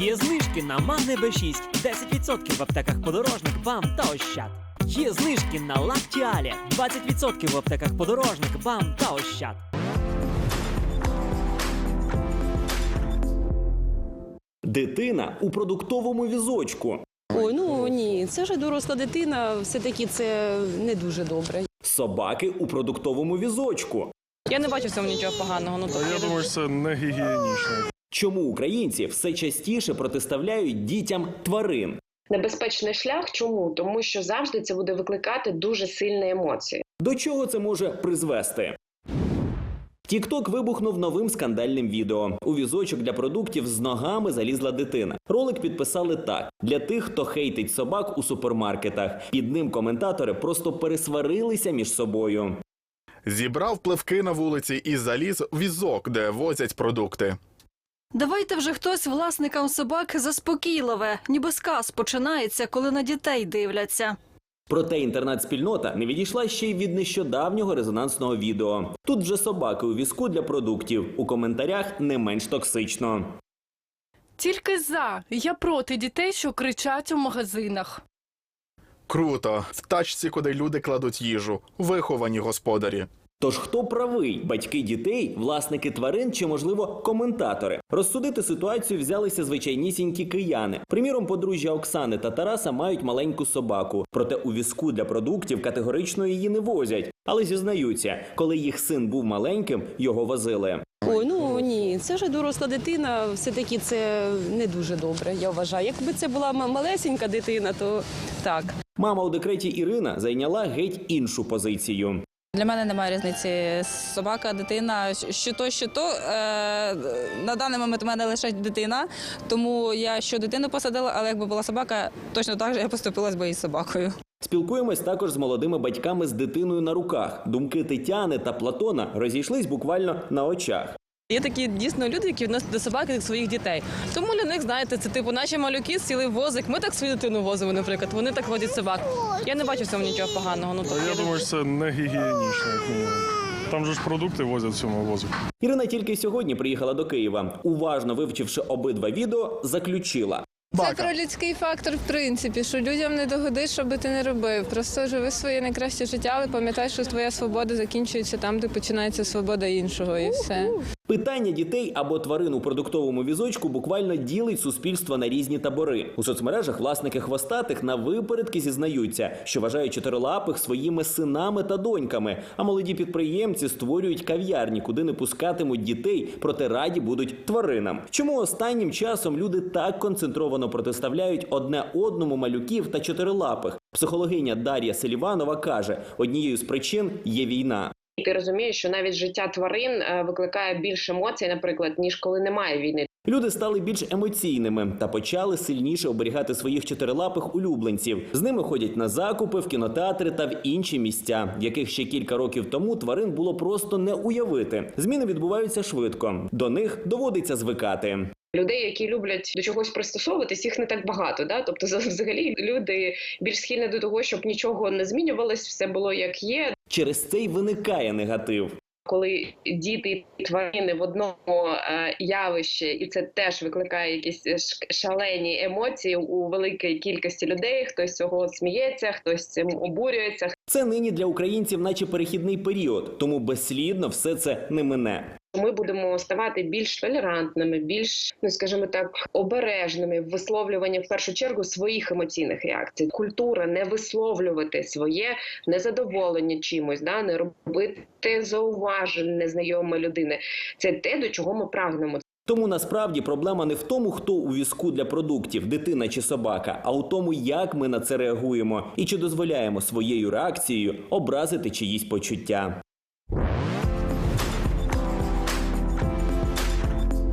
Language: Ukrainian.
Є знижки на Магне Б6, 10% в аптеках подорожник, бам та ощад. Є знижки на Лактіалі, 20% в аптеках подорожник, бам та ощад. Дитина у продуктовому візочку. Ой, ну ні, це вже доросла дитина, все-таки це не дуже добре. Собаки у продуктовому візочку. Я не бачу в цьому нічого поганого. Ну, тобто, я думаю, що це не гігієнічно. Чому українці все частіше протиставляють дітям тварин? Небезпечний шлях. Чому? Тому що завжди це буде викликати дуже сильні емоції. До чого це може призвести? Тікток вибухнув новим скандальним відео. У візочок для продуктів з ногами залізла дитина. Ролик підписали так: для тих, хто хейтить собак у супермаркетах. Під ним коментатори просто пересварилися між собою. Зібрав пливки на вулиці і заліз в візок, де возять продукти. Давайте вже хтось власникам собак заспокійливе, ніби сказ починається, коли на дітей дивляться. Проте інтернет-спільнота не відійшла ще й від нещодавнього резонансного відео. Тут вже собаки у візку для продуктів. У коментарях не менш токсично. Тільки за. Я проти дітей, що кричать у магазинах. Круто, в тачці, куди люди кладуть їжу, виховані господарі. Тож хто правий? Батьки дітей, власники тварин чи, можливо, коментатори? Розсудити ситуацію взялися звичайнісінькі кияни. Приміром, подружжя Оксани та Тараса мають маленьку собаку. Проте у візку для продуктів категорично її не возять. Але зізнаються, коли їх син був маленьким, його возили. Ой, ну ні, це вже доросла дитина, все-таки це не дуже добре, я вважаю. Якби це була ма- малесенька дитина, то так. Мама у декреті Ірина зайняла геть іншу позицію. Для мене немає різниці. Собака, дитина, що то, що то. Е, на даний момент у мене лише дитина, тому я що дитину посадила, але якби була собака, точно так же я поступила з моєю собакою. Спілкуємось також з молодими батьками з дитиною на руках. Думки Тетяни та Платона розійшлись буквально на очах. Є такі дійсно люди, які відносять до собаки як своїх дітей. Тому для них, знаєте, це типу наші малюки сіли в возик. Ми так свою дитину возимо, наприклад. Вони так водять собак. Я не бачу в цьому нічого поганого. Ну я думаю, що це не гігієнічно. Там же ж продукти возять в цьому возу. Ірина тільки сьогодні приїхала до Києва. Уважно вивчивши обидва відео, заключила. Це про людський фактор, в принципі, що людям не догодиш, що би ти не робив. Просто живи своє найкраще життя, але пам'ятай, що твоя свобода закінчується там, де починається свобода іншого, і все. Питання дітей або тварин у продуктовому візочку буквально ділить суспільство на різні табори. У соцмережах власники хвостатих на випередки зізнаються, що вважають чотирилапих своїми синами та доньками. А молоді підприємці створюють кав'ярні, куди не пускатимуть дітей, проте раді будуть тваринам. Чому останнім часом люди так концентровано протиставляють одне одному малюків та чотирилапих? Психологиня Дар'я Селіванова каже: однією з причин є війна. І ти розумієш, що навіть життя тварин е, викликає більше емоцій, наприклад, ніж коли немає війни. Люди стали більш емоційними та почали сильніше оберігати своїх чотирилапих улюбленців. З ними ходять на закупи, в кінотеатри та в інші місця, яких ще кілька років тому тварин було просто не уявити. Зміни відбуваються швидко. До них доводиться звикати. Людей, які люблять до чогось пристосовуватись, їх не так багато. Да? Тобто, за- взагалі, люди більш схильні до того, щоб нічого не змінювалось, все було як є. Через це й виникає негатив. Коли діти і тварини в одному е, явищі, і це теж викликає якісь е, шалені емоції у великій кількості людей. Хтось цього сміється, хтось цим обурюється, Це нині для українців, наче перехідний період, тому безслідно все це не мине. Ми будемо ставати більш толерантними, більш ну скажімо так, обережними в висловлюванні в першу чергу своїх емоційних реакцій. Культура не висловлювати своє незадоволення чимось, да не робити зауважень незнайомої людини. Це те, до чого ми прагнемо. Тому насправді проблема не в тому, хто у візку для продуктів, дитина чи собака, а у тому, як ми на це реагуємо і чи дозволяємо своєю реакцією образити чиїсь почуття.